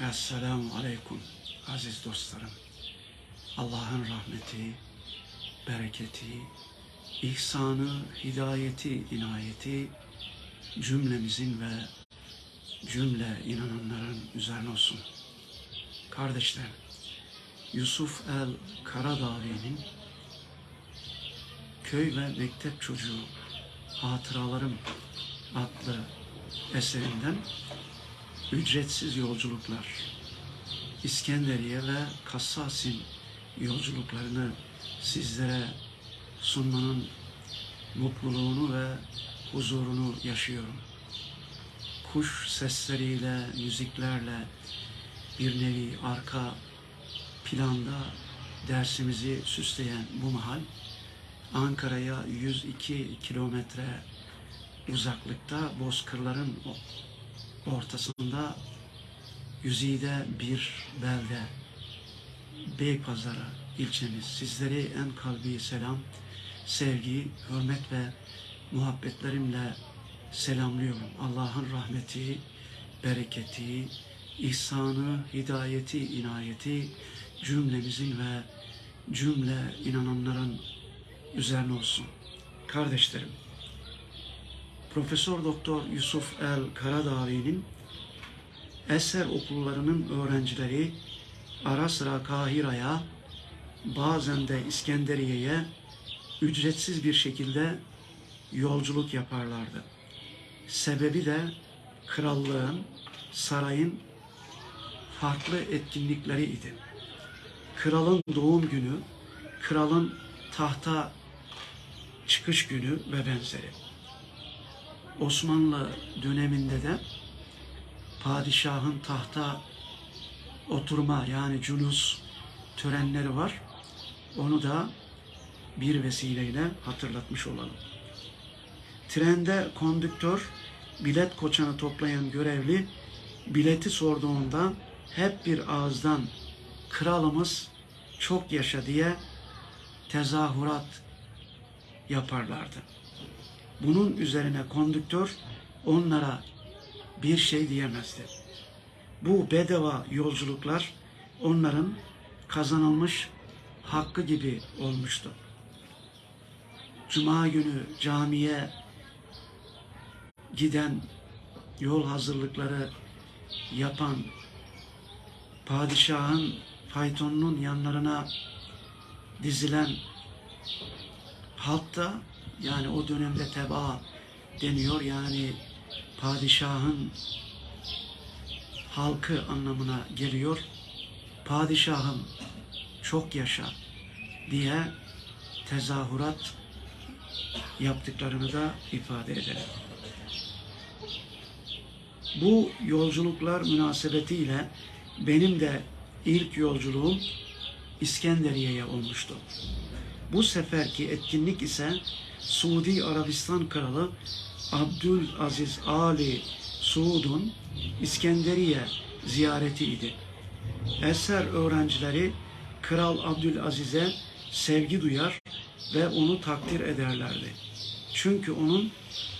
Esselamu Aleyküm aziz dostlarım. Allah'ın rahmeti, bereketi, ihsanı, hidayeti, inayeti cümlemizin ve cümle inananların üzerine olsun. Kardeşler, Yusuf el Karadağlı'nın Köy ve Mektep Çocuğu Hatıralarım adlı eserinden ücretsiz yolculuklar, İskenderiye ve Kassasin yolculuklarını sizlere sunmanın mutluluğunu ve huzurunu yaşıyorum. Kuş sesleriyle, müziklerle bir nevi arka planda dersimizi süsleyen bu mahal Ankara'ya 102 kilometre uzaklıkta Bozkırların ortasında Yüzide bir belde Beypazarı ilçemiz. Sizleri en kalbi selam, sevgi, hürmet ve muhabbetlerimle selamlıyorum. Allah'ın rahmeti, bereketi, ihsanı, hidayeti, inayeti cümlemizin ve cümle inananların üzerine olsun. Kardeşlerim, Profesör Doktor Yusuf El Karadağlı'nın Eser okullarının öğrencileri ara sıra Kahire'ye, bazen de İskenderiye'ye ücretsiz bir şekilde yolculuk yaparlardı. Sebebi de krallığın, sarayın farklı etkinlikleri idi. Kralın doğum günü, kralın tahta çıkış günü ve benzeri. Osmanlı döneminde de padişahın tahta oturma yani culus törenleri var. Onu da bir vesileyle hatırlatmış olalım. Trende kondüktör bilet koçanı toplayan görevli bileti sorduğunda hep bir ağızdan kralımız çok yaşa diye tezahürat yaparlardı. Bunun üzerine kondüktör onlara bir şey diyemezdi. Bu bedava yolculuklar onların kazanılmış hakkı gibi olmuştu. Cuma günü camiye giden yol hazırlıkları yapan padişahın faytonunun yanlarına dizilen halk da yani o dönemde teba deniyor yani padişahın halkı anlamına geliyor. Padişahım çok yaşa diye tezahürat yaptıklarını da ifade eder. Bu yolculuklar münasebetiyle benim de ilk yolculuğum İskenderiye'ye olmuştu. Bu seferki etkinlik ise Suudi Arabistan Kralı Abdülaziz Ali Suud'un İskenderiye ziyareti idi. Eser öğrencileri Kral Abdülaziz'e sevgi duyar ve onu takdir ederlerdi. Çünkü onun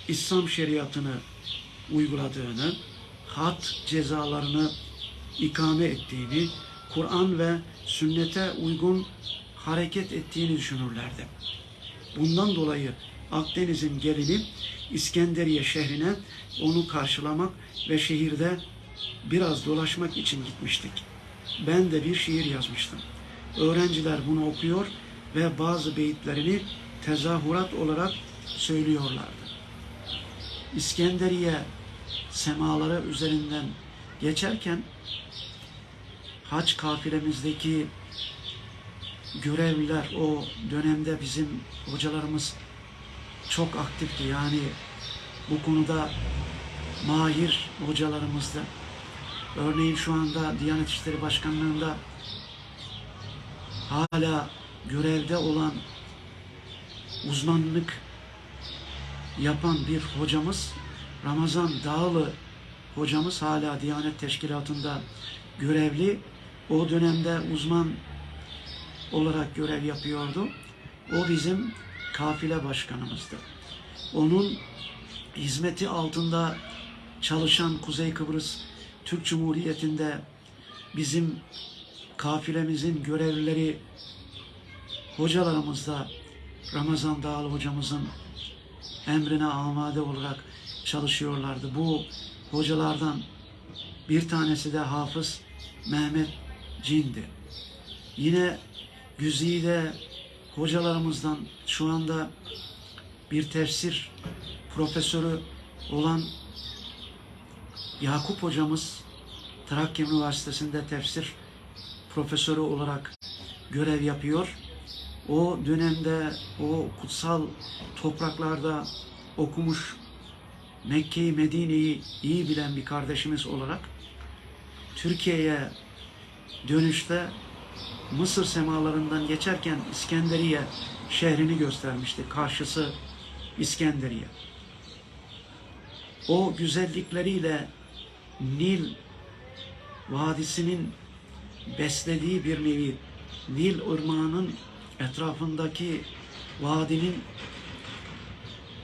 İslam şeriatını uyguladığını, had cezalarını ikame ettiğini, Kur'an ve sünnete uygun hareket ettiğini düşünürlerdi. Bundan dolayı Akdeniz'in gelini İskenderiye şehrine onu karşılamak ve şehirde biraz dolaşmak için gitmiştik. Ben de bir şiir yazmıştım. Öğrenciler bunu okuyor ve bazı beyitlerini tezahürat olarak söylüyorlardı. İskenderiye semaları üzerinden geçerken hac kafilemizdeki görevliler o dönemde bizim hocalarımız çok aktifti. Yani bu konuda mahir hocalarımızda. Örneğin şu anda Diyanet İşleri Başkanlığı'nda hala görevde olan uzmanlık yapan bir hocamız Ramazan Dağlı hocamız hala Diyanet Teşkilatı'nda görevli. O dönemde uzman olarak görev yapıyordu. O bizim kafile başkanımızdı. Onun hizmeti altında çalışan Kuzey Kıbrıs Türk Cumhuriyeti'nde bizim kafilemizin görevlileri hocalarımız da Ramazan Dağlı hocamızın emrine amade olarak çalışıyorlardı. Bu hocalardan bir tanesi de Hafız Mehmet Cin'di. Yine Güzide hocalarımızdan şu anda bir tefsir profesörü olan Yakup hocamız Trakya Üniversitesi'nde tefsir profesörü olarak görev yapıyor. O dönemde o kutsal topraklarda okumuş Mekke'yi, Medine'yi iyi bilen bir kardeşimiz olarak Türkiye'ye dönüşte Mısır semalarından geçerken İskenderiye şehrini göstermişti. Karşısı İskenderiye. O güzellikleriyle Nil Vadisi'nin beslediği bir nevi Nil ırmağının etrafındaki vadinin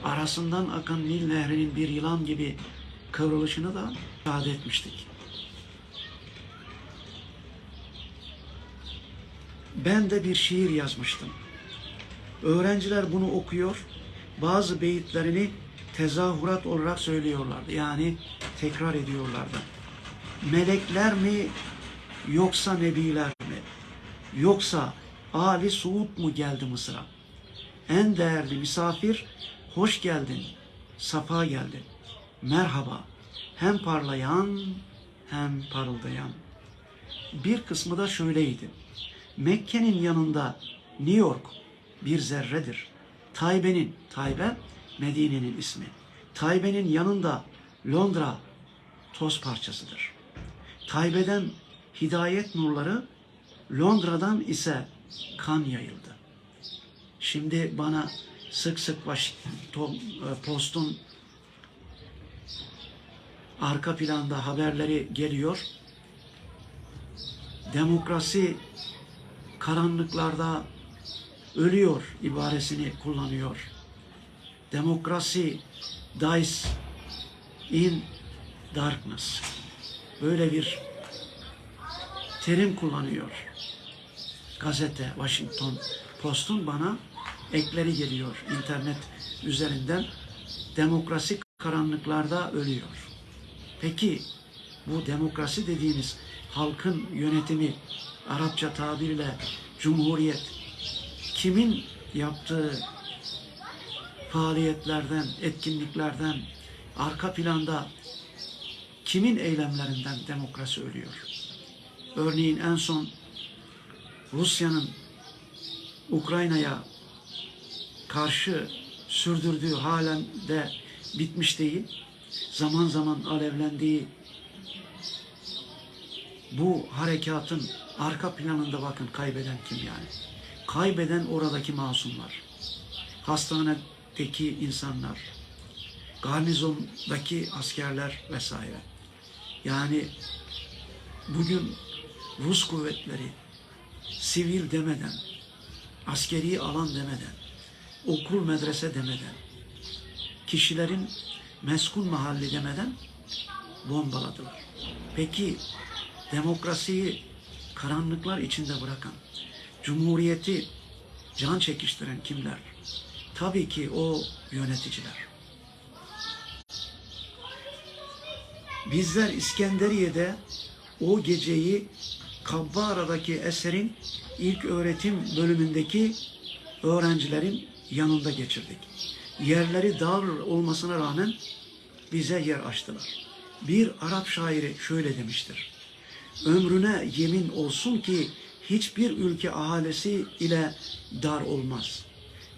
arasından akan Nil Nehri'nin bir yılan gibi kıvrılışını da ifade etmiştik. Ben de bir şiir yazmıştım. Öğrenciler bunu okuyor, bazı beyitlerini tezahürat olarak söylüyorlardı. Yani tekrar ediyorlardı. Melekler mi yoksa nebiler mi? Yoksa Ali Suud mu geldi Mısır'a? En değerli misafir, hoş geldin, safa geldin. Merhaba, hem parlayan hem parıldayan. Bir kısmı da şöyleydi. Mekke'nin yanında New York bir zerredir. Taybe'nin, Taybe Medine'nin ismi. Taybe'nin yanında Londra toz parçasıdır. Taybe'den hidayet nurları, Londra'dan ise kan yayıldı. Şimdi bana sık sık Washington Post'un arka planda haberleri geliyor. Demokrasi karanlıklarda ölüyor ibaresini kullanıyor. Demokrasi dies in darkness. Böyle bir terim kullanıyor. Gazete Washington Post'un bana ekleri geliyor internet üzerinden. Demokrasi karanlıklarda ölüyor. Peki bu demokrasi dediğimiz halkın yönetimi Arapça tabirle cumhuriyet kimin yaptığı faaliyetlerden, etkinliklerden, arka planda kimin eylemlerinden demokrasi ölüyor? Örneğin en son Rusya'nın Ukrayna'ya karşı sürdürdüğü halen de bitmiş değil, zaman zaman alevlendiği bu harekatın arka planında bakın kaybeden kim yani? Kaybeden oradaki masumlar. Hastanedeki insanlar, garnizondaki askerler vesaire. Yani bugün Rus kuvvetleri sivil demeden, askeri alan demeden, okul medrese demeden, kişilerin meskun mahalli demeden bombaladılar. Peki demokrasiyi karanlıklar içinde bırakan, cumhuriyeti can çekiştiren kimler? Tabii ki o yöneticiler. Bizler İskenderiye'de o geceyi Kabbara'daki eserin ilk öğretim bölümündeki öğrencilerin yanında geçirdik. Yerleri dar olmasına rağmen bize yer açtılar. Bir Arap şairi şöyle demiştir. Ömrüne yemin olsun ki hiçbir ülke ahalisi ile dar olmaz.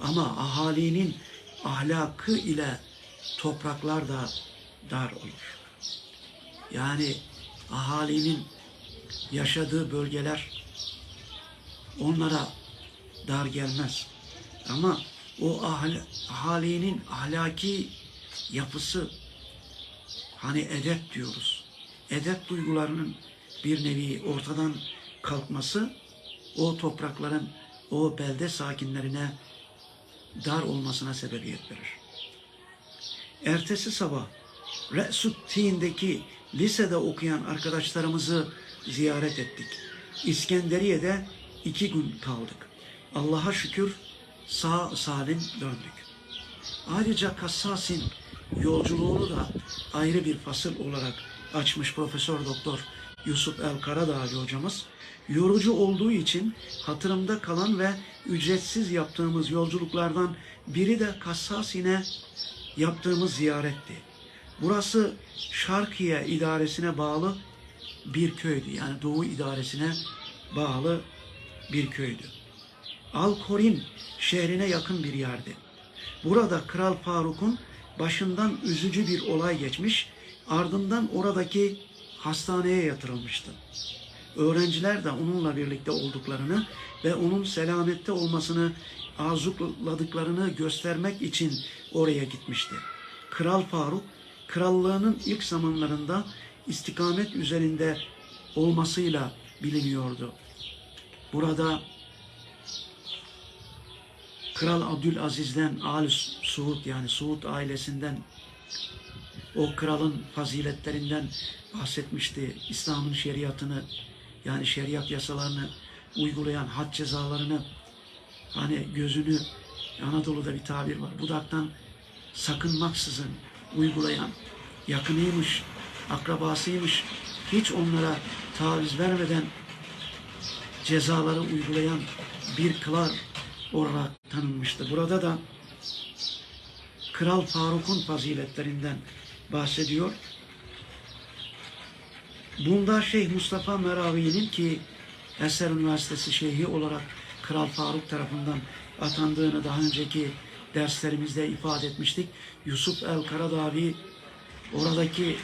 Ama ahalinin ahlakı ile topraklar da dar olur. Yani ahalinin yaşadığı bölgeler onlara dar gelmez. Ama o ahl ahalinin ahlaki yapısı hani edep diyoruz. Edep duygularının bir nevi ortadan kalkması o toprakların o belde sakinlerine dar olmasına sebebiyet verir. Ertesi sabah Re'sut Tin'deki lisede okuyan arkadaşlarımızı ziyaret ettik. İskenderiye'de iki gün kaldık. Allah'a şükür sağ salim döndük. Ayrıca Kassas'in yolculuğunu da ayrı bir fasıl olarak açmış Profesör Doktor Yusuf El Karadağlı hocamız. Yorucu olduğu için hatırımda kalan ve ücretsiz yaptığımız yolculuklardan biri de Kassasine yaptığımız ziyaretti. Burası Şarkiye idaresine bağlı bir köydü. Yani Doğu idaresine bağlı bir köydü. Al-Korin şehrine yakın bir yerdi. Burada Kral Faruk'un başından üzücü bir olay geçmiş, ardından oradaki hastaneye yatırılmıştı. Öğrenciler de onunla birlikte olduklarını ve onun selamette olmasını arzuladıklarını göstermek için oraya gitmişti. Kral Faruk, krallığının ilk zamanlarında istikamet üzerinde olmasıyla biliniyordu. Burada Kral Abdülaziz'den Al Suud yani Suud ailesinden o kralın faziletlerinden bahsetmişti. İslam'ın şeriatını yani şeriat yasalarını uygulayan had cezalarını hani gözünü Anadolu'da bir tabir var. Budaktan sakınmaksızın uygulayan yakınıymış, akrabasıymış. Hiç onlara taviz vermeden cezaları uygulayan bir kral olarak tanınmıştı. Burada da Kral Faruk'un faziletlerinden bahsediyor. Bunda Şeyh Mustafa Meravi'nin ki Eser Üniversitesi Şeyhi olarak Kral Faruk tarafından atandığını daha önceki derslerimizde ifade etmiştik. Yusuf El Karadavi oradaki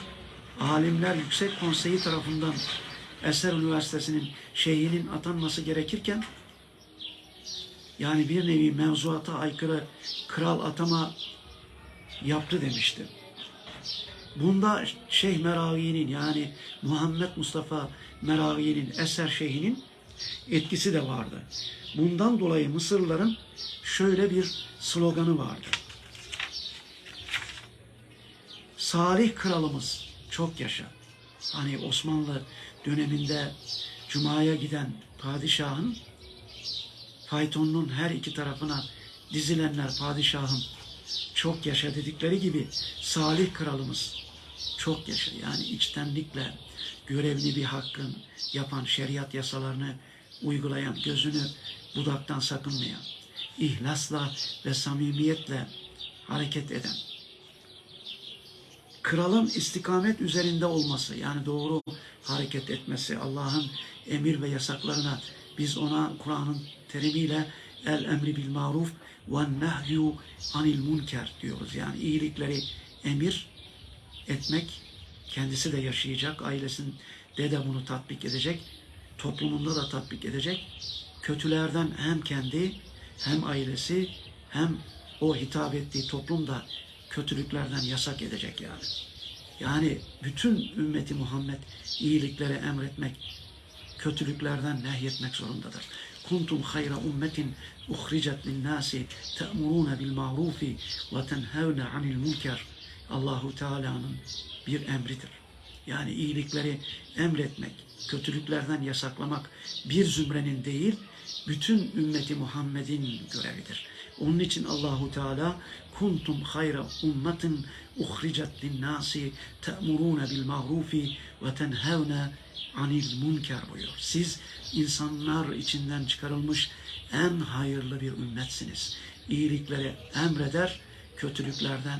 alimler yüksek konseyi tarafından Eser Üniversitesi'nin şeyhinin atanması gerekirken yani bir nevi mevzuata aykırı kral atama yaptı demişti. Bunda Şeyh Meravi'nin yani Muhammed Mustafa Meravi'nin Eser Şeyh'inin etkisi de vardı. Bundan dolayı Mısırlıların şöyle bir sloganı vardı. Salih kralımız çok yaşa. Hani Osmanlı döneminde Cuma'ya giden padişahın faytonun her iki tarafına dizilenler padişahım çok yaşa dedikleri gibi Salih kralımız çok yaşa. Yani içtenlikle görevli bir hakkın yapan şeriat yasalarını uygulayan, gözünü budaktan sakınmayan, ihlasla ve samimiyetle hareket eden, kralın istikamet üzerinde olması yani doğru hareket etmesi, Allah'ın emir ve yasaklarına biz ona Kur'an'ın terimiyle el emri bil maruf ve nehyu anil münker diyoruz. Yani iyilikleri emir etmek kendisi de yaşayacak, ailesinde de bunu tatbik edecek, toplumunda da tatbik edecek. Kötülerden hem kendi hem ailesi hem o hitap ettiği toplum da kötülüklerden yasak edecek yani. Yani bütün ümmeti Muhammed iyiliklere emretmek, kötülüklerden nehyetmek zorundadır. Kuntum hayra ummetin uhricet linnâsi te'murûne bil ma'rufi ve tenhevne anil münker. Allahu Teala'nın bir emridir. Yani iyilikleri emretmek, kötülüklerden yasaklamak bir zümrenin değil, bütün ümmeti Muhammed'in görevidir. Onun için Allahu Teala kuntum hayra ummetin uhricet linnâsi te'murûne bil ma'rufi ve tenhevne anil münker buyuruyor. Siz insanlar içinden çıkarılmış en hayırlı bir ümmetsiniz. İyilikleri emreder, kötülüklerden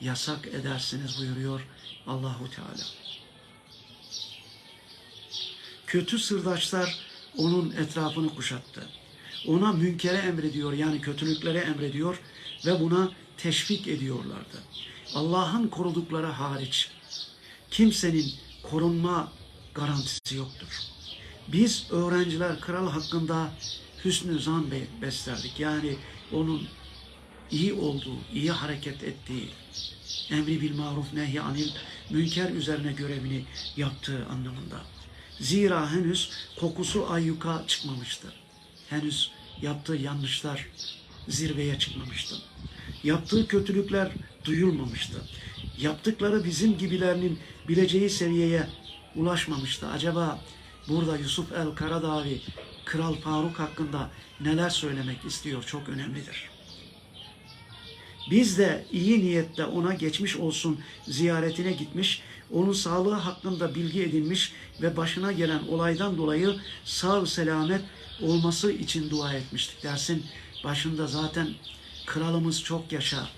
yasak edersiniz buyuruyor Allahu Teala. Kötü sırdaşlar onun etrafını kuşattı. Ona münkere emrediyor yani kötülüklere emrediyor ve buna teşvik ediyorlardı. Allah'ın korudukları hariç kimsenin korunma garantisi yoktur. Biz öğrenciler kral hakkında hüsnü zan beslerdik. Yani onun iyi olduğu, iyi hareket ettiği, emri bil maruf nehy anil münker üzerine görevini yaptığı anlamında. Zira henüz kokusu ayyuka çıkmamıştı. Henüz yaptığı yanlışlar zirveye çıkmamıştı. Yaptığı kötülükler duyulmamıştı. Yaptıkları bizim gibilerinin bileceği seviyeye ulaşmamıştı. Acaba burada Yusuf el Karadavi Kral Faruk hakkında neler söylemek istiyor çok önemlidir. Biz de iyi niyetle ona geçmiş olsun ziyaretine gitmiş, onun sağlığı hakkında bilgi edinmiş ve başına gelen olaydan dolayı sağ selamet olması için dua etmiştik. Dersin başında zaten kralımız çok yaşa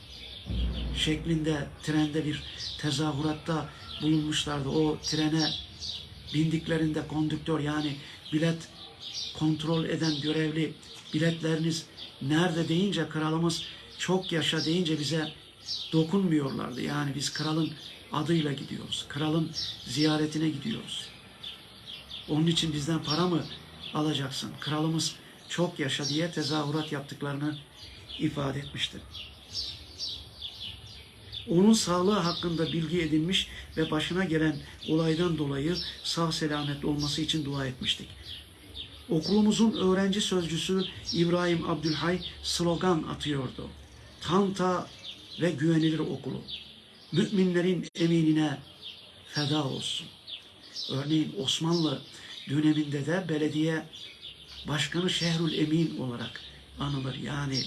şeklinde trende bir tezahüratta bulunmuşlardı. O trene bindiklerinde kondüktör yani bilet kontrol eden görevli biletleriniz nerede deyince kralımız çok yaşa deyince bize dokunmuyorlardı. Yani biz kralın adıyla gidiyoruz. Kralın ziyaretine gidiyoruz. Onun için bizden para mı alacaksın? Kralımız çok yaşa diye tezahürat yaptıklarını ifade etmişti. Onun sağlığı hakkında bilgi edinmiş ve başına gelen olaydan dolayı sağ selamet olması için dua etmiştik. Okulumuzun öğrenci sözcüsü İbrahim Abdülhay slogan atıyordu. Tanta ve güvenilir okulu. Müminlerin eminine feda olsun. Örneğin Osmanlı döneminde de belediye başkanı Şehrül Emin olarak anılır. Yani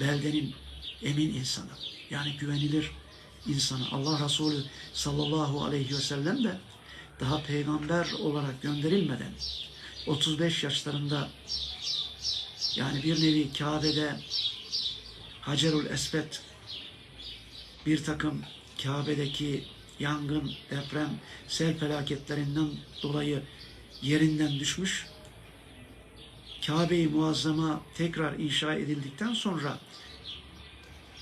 beldenin emin insanı. Yani güvenilir insanı. Allah Resulü sallallahu aleyhi ve sellem de daha peygamber olarak gönderilmeden 35 yaşlarında yani bir nevi Kabe'de Hacerül Esvet bir takım Kabe'deki yangın, deprem, sel felaketlerinden dolayı yerinden düşmüş. Kabe-i Muazzama tekrar inşa edildikten sonra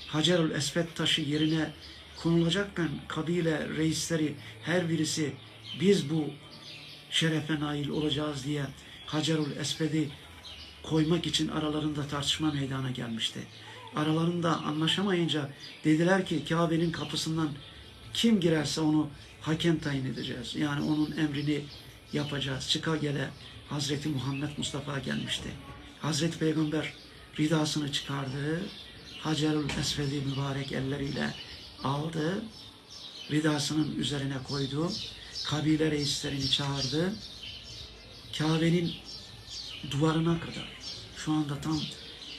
Hacerül Esvet taşı yerine konulacakken kabile reisleri her birisi biz bu şerefe nail olacağız diye Hacerül Esved'i koymak için aralarında tartışma meydana gelmişti. Aralarında anlaşamayınca dediler ki Kabe'nin kapısından kim girerse onu hakem tayin edeceğiz. Yani onun emrini yapacağız. Çıka gele Hazreti Muhammed Mustafa gelmişti. Hazreti Peygamber ridasını çıkardı. Hacerül Esved'i mübarek elleriyle aldı. Ridasının üzerine koydu. Kabile reislerini çağırdı. Kabe'nin duvarına kadar. Şu anda tam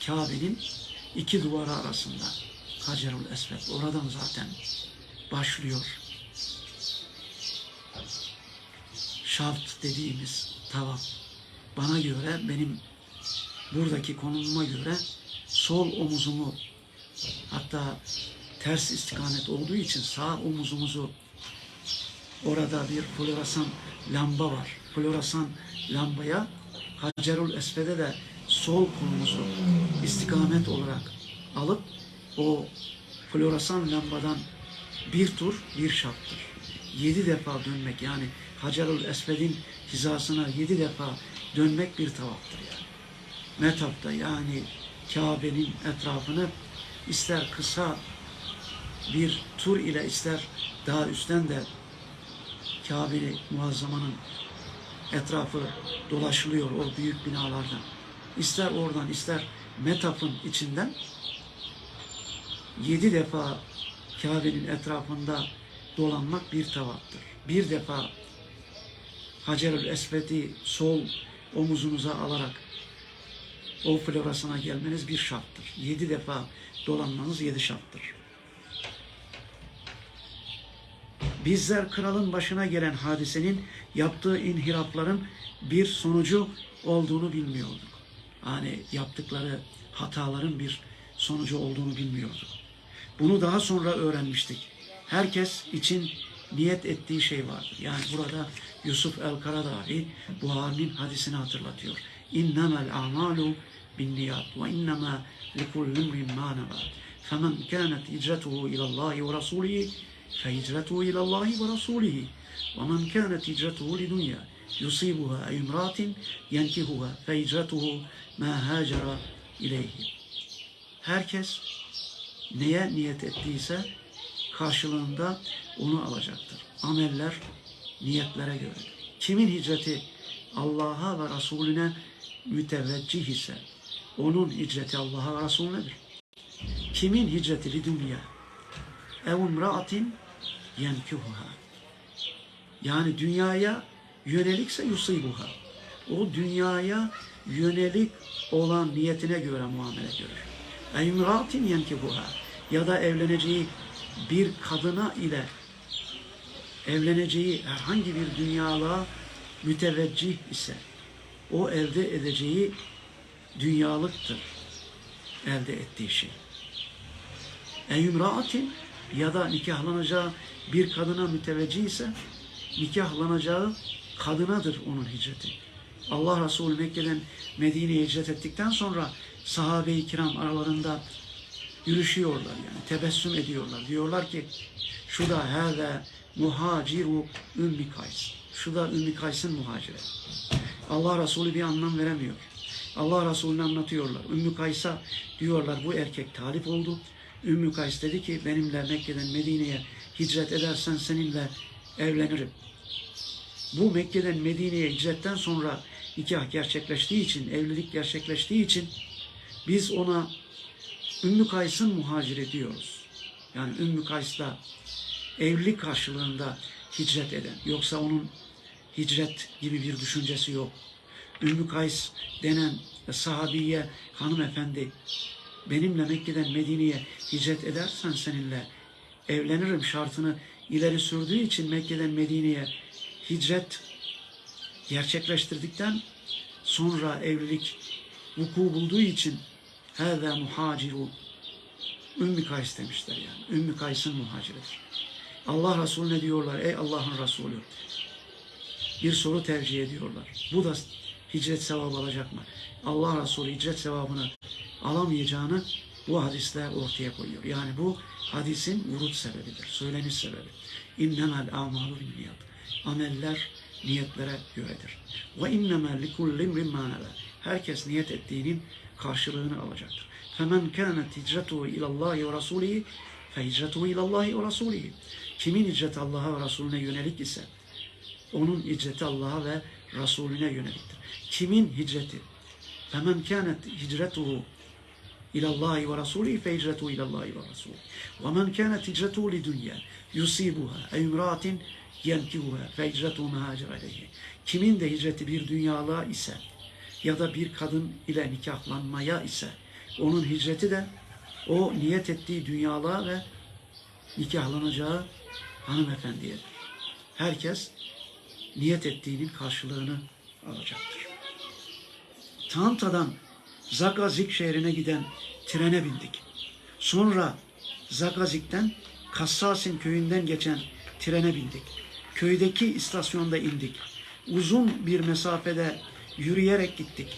Kabe'nin iki duvarı arasında. Hacerül Esved. Oradan zaten başlıyor. Şart dediğimiz tavaf. Bana göre benim buradaki konumuma göre sol omuzumu hatta ters istikamet olduğu için sağ omuzumuzu orada bir floresan lamba var. Floresan lambaya Hacerül Esved'e de sol kolumuzu istikamet olarak alıp o floresan lambadan bir tur bir şaptır. Yedi defa dönmek yani Hacerül Esved'in hizasına yedi defa dönmek bir tavaftır yani. Metapta yani Kabe'nin etrafını ister kısa bir tur ile ister daha üstten de Kabe-i Muazzama'nın etrafı dolaşılıyor o büyük binalardan. İster oradan ister Metap'ın içinden yedi defa Kabe'nin etrafında dolanmak bir tavaftır. Bir defa Hacerül Esved'i sol omuzunuza alarak o florasına gelmeniz bir şarttır. Yedi defa dolanmanız yedi şarttır. Bizler kralın başına gelen hadisenin yaptığı inhirafların bir sonucu olduğunu bilmiyorduk hani yaptıkları hataların bir sonucu olduğunu bilmiyordu. Bunu daha sonra öğrenmiştik. Herkes için niyet ettiği şey vardır. Yani burada Yusuf el-Karadavi Buhari'nin hadisini hatırlatıyor. İnnemel amalu bin niyat ve innema likulli imrin ma nevat. Femen kânet hicretuhu ilallahi ve rasulihi fe hicretuhu ilallahi ve rasulihi. Ve men kânet hicretuhu lidunyâhi يصيبها أي امرأة ينكهها فهجرته ما هاجر إليه Herkes neye niyet ettiyse karşılığında onu alacaktır. Ameller niyetlere göre. Kimin hicreti Allah'a ve Resulüne müteveccih ise onun hicreti Allah'a ve Resulünedir. Kimin hicreti li dünya ev imraatin yenkihuha. Yani dünyaya yönelikse yusibuha. O dünyaya yönelik olan niyetine göre muamele görür. Eymratin yenkihuha. Ya da evleneceği bir kadına ile evleneceği herhangi bir dünyalığa müteveccih ise o elde edeceği dünyalıktır elde ettiği şey. Eymraatin ya da nikahlanacağı bir kadına müteveccih ise nikahlanacağı kadınadır onun hicreti. Allah Resulü Mekke'den Medine'ye hicret ettikten sonra sahabe-i kiram aralarında yürüşüyorlar yani tebessüm ediyorlar. Diyorlar ki şu da hâve muhaciru Ümmi Kays. Şu da Ümmi Kays'ın muhaciri. Allah Resulü bir anlam veremiyor. Allah Resulü'nü anlatıyorlar. Ümmü Kays'a diyorlar bu erkek talip oldu. Ümmü Kays dedi ki benimle Mekke'den Medine'ye hicret edersen seninle evlenirim. Bu Mekke'den Medine'ye hicretten sonra nikah gerçekleştiği için, evlilik gerçekleştiği için biz ona Ümmü Kays'ın muhaciri diyoruz. Yani Ümmü Kays'la evlilik karşılığında hicret eden. Yoksa onun hicret gibi bir düşüncesi yok. Ümmü Kays denen sahabiye hanımefendi benimle Mekke'den Medine'ye hicret edersen seninle evlenirim şartını ileri sürdüğü için Mekke'den Medine'ye hicret gerçekleştirdikten sonra evlilik vuku bulduğu için hâzâ muhaciru Ümmü Kays demişler yani. Ümmü Kays'ın muhaciridir. Allah Resulüne diyorlar ey Allah'ın Resulü bir soru tercih ediyorlar. Bu da hicret sevabı alacak mı? Allah Resulü hicret sevabını alamayacağını bu hadisle ortaya koyuyor. Yani bu hadisin vurut sebebidir, söyleniş sebebi. İnnemel amalu niyat. Ameller niyetlere göredir. Ve innemel likullim rimmanele. Herkes niyet ettiğinin karşılığını alacaktır. Femen kânet hicretuhu ilallahi ve rasulihi fehicretuhu ilallahi ve rasulihi. Kimin hicreti Allah'a ve Resulüne yönelik ise onun hicreti Allah'a ve Resulüne yöneliktir. Kimin hicreti? Femen kânet hicretuhu ilallahi ve rasulihi fe hicretuhu ilallahi ve rasulihi. Ve men kânet hicretuhu li dünya yusibuha e imraatin yenkihuha fe hicretuhu mehacir aleyhi. Kimin de hicreti bir dünyalığa ise ya da bir kadın ile nikahlanmaya ise onun hicreti de o niyet ettiği dünyalığa ve nikahlanacağı hanımefendiyedir. Herkes niyet ettiğinin karşılığını alacaktır. Tanta'dan Zagazik şehrine giden trene bindik. Sonra Zagazik'ten Kassasin köyünden geçen trene bindik. Köydeki istasyonda indik. Uzun bir mesafede yürüyerek gittik.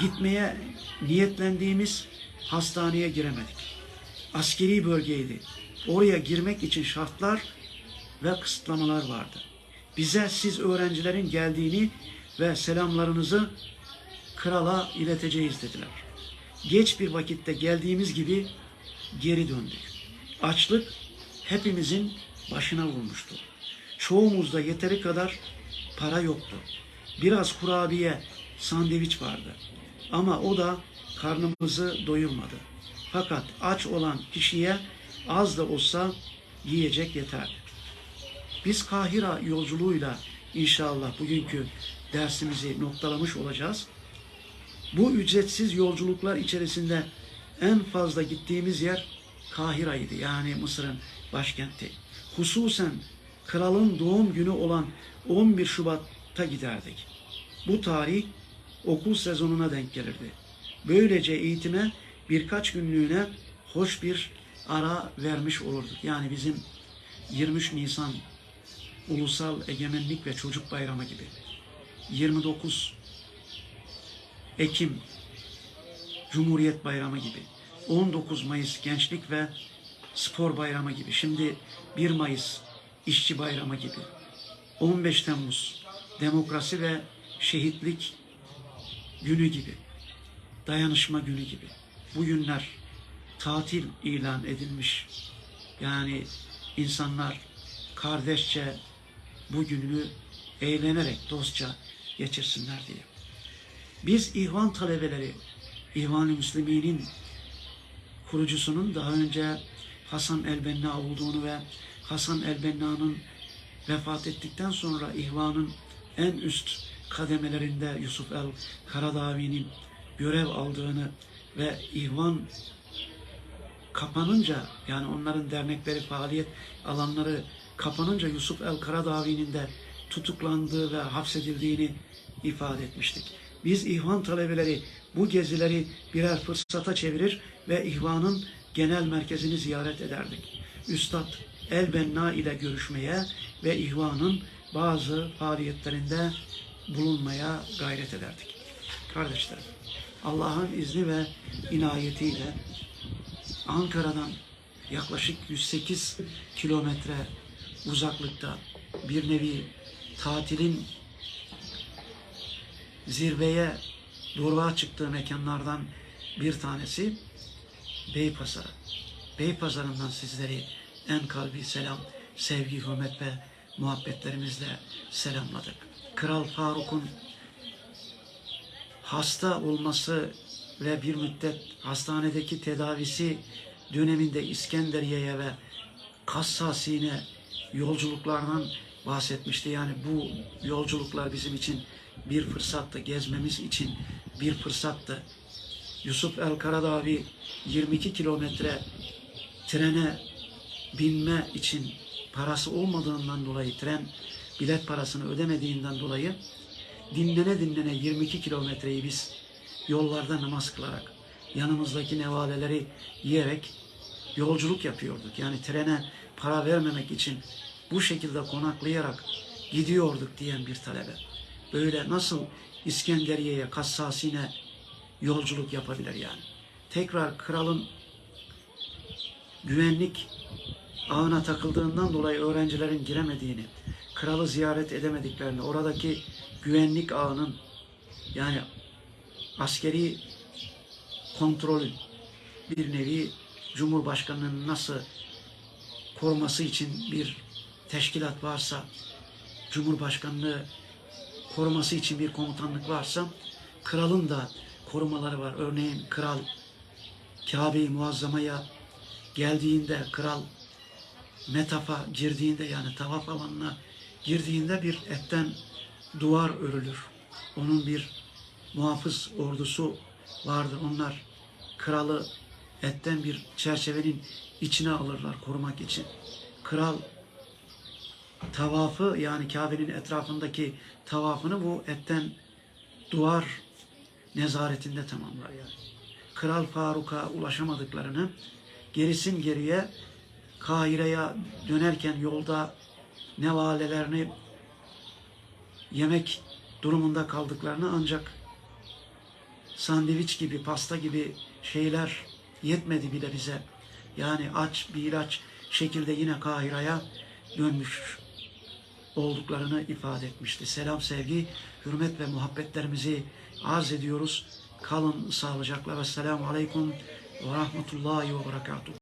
Gitmeye niyetlendiğimiz hastaneye giremedik. Askeri bölgeydi. Oraya girmek için şartlar ve kısıtlamalar vardı. Bize siz öğrencilerin geldiğini ve selamlarınızı krala ileteceğiz dediler. Geç bir vakitte geldiğimiz gibi geri döndük. Açlık hepimizin başına vurmuştu. Çoğumuzda yeteri kadar para yoktu. Biraz kurabiye, sandviç vardı. Ama o da karnımızı doyurmadı. Fakat aç olan kişiye az da olsa yiyecek yeterdi. Biz Kahira yolculuğuyla inşallah bugünkü dersimizi noktalamış olacağız. Bu ücretsiz yolculuklar içerisinde en fazla gittiğimiz yer Kahira'ydı. Yani Mısır'ın başkenti. Hususen kralın doğum günü olan 11 Şubat'ta giderdik. Bu tarih okul sezonuna denk gelirdi. Böylece eğitime birkaç günlüğüne hoş bir ara vermiş olurduk. Yani bizim 23 Nisan Ulusal Egemenlik ve Çocuk Bayramı gibi. 29 Ekim Cumhuriyet Bayramı gibi. 19 Mayıs Gençlik ve Spor Bayramı gibi. Şimdi 1 Mayıs İşçi Bayramı gibi. 15 Temmuz Demokrasi ve Şehitlik Günü gibi. Dayanışma Günü gibi. Bu günler tatil ilan edilmiş. Yani insanlar kardeşçe bu gününü eğlenerek dostça geçirsinler diye. Biz İhvan talebeleri, İhvan-ı Müslümin'in kurucusunun daha önce Hasan el-Benna olduğunu ve Hasan el-Benna'nın vefat ettikten sonra ihvanın en üst kademelerinde Yusuf el-Karadavi'nin görev aldığını ve ihvan kapanınca yani onların dernekleri faaliyet alanları kapanınca Yusuf el-Karadavi'nin de tutuklandığı ve hapsedildiğini ifade etmiştik. Biz ihvan talebeleri bu gezileri birer fırsata çevirir ve ihvanın genel merkezini ziyaret ederdik. Üstad El-Benna ile görüşmeye ve ihvanın bazı faaliyetlerinde bulunmaya gayret ederdik. Kardeşlerim, Allah'ın izni ve inayetiyle Ankara'dan yaklaşık 108 kilometre uzaklıkta bir nevi tatilin zirveye doruğa çıktığı mekanlardan bir tanesi Beypazarı. Beypazarı'ndan sizleri en kalbi selam, sevgi, hürmet ve muhabbetlerimizle selamladık. Kral Faruk'un hasta olması ve bir müddet hastanedeki tedavisi döneminde İskenderiye'ye ve Kassasi'ne yolculuklardan bahsetmişti. Yani bu yolculuklar bizim için bir fırsattı. Gezmemiz için bir fırsattı. Yusuf El Karadavi 22 kilometre trene binme için parası olmadığından dolayı tren bilet parasını ödemediğinden dolayı dinlene dinlene 22 kilometreyi biz yollarda namaz kılarak yanımızdaki nevaleleri yiyerek yolculuk yapıyorduk. Yani trene para vermemek için bu şekilde konaklayarak gidiyorduk diyen bir talebe. Böyle nasıl İskenderiye'ye, Kassasi'ne yolculuk yapabilir yani? Tekrar kralın güvenlik ağına takıldığından dolayı öğrencilerin giremediğini, kralı ziyaret edemediklerini, oradaki güvenlik ağının yani askeri kontrolün bir nevi Cumhurbaşkanı'nın nasıl koruması için bir teşkilat varsa, Cumhurbaşkanlığı koruması için bir komutanlık varsa, kralın da korumaları var. Örneğin kral Kabe-i Muazzama'ya geldiğinde, kral metafa girdiğinde yani tavaf alanına girdiğinde bir etten duvar örülür. Onun bir muhafız ordusu vardır. Onlar kralı etten bir çerçevenin içine alırlar korumak için. Kral tavafı yani Kabe'nin etrafındaki tavafını bu etten duvar nezaretinde tamamlar yani. Kral Faruk'a ulaşamadıklarını gerisin geriye Kahire'ye dönerken yolda nevalelerini yemek durumunda kaldıklarını ancak sandviç gibi, pasta gibi şeyler yetmedi bile bize. Yani aç bir ilaç şekilde yine Kahire'ye dönmüş olduklarını ifade etmişti. Selam, sevgi, hürmet ve muhabbetlerimizi arz ediyoruz. Kalın sağlıcakla ve selamu aleyküm ve rahmetullahi ve berekatuhu.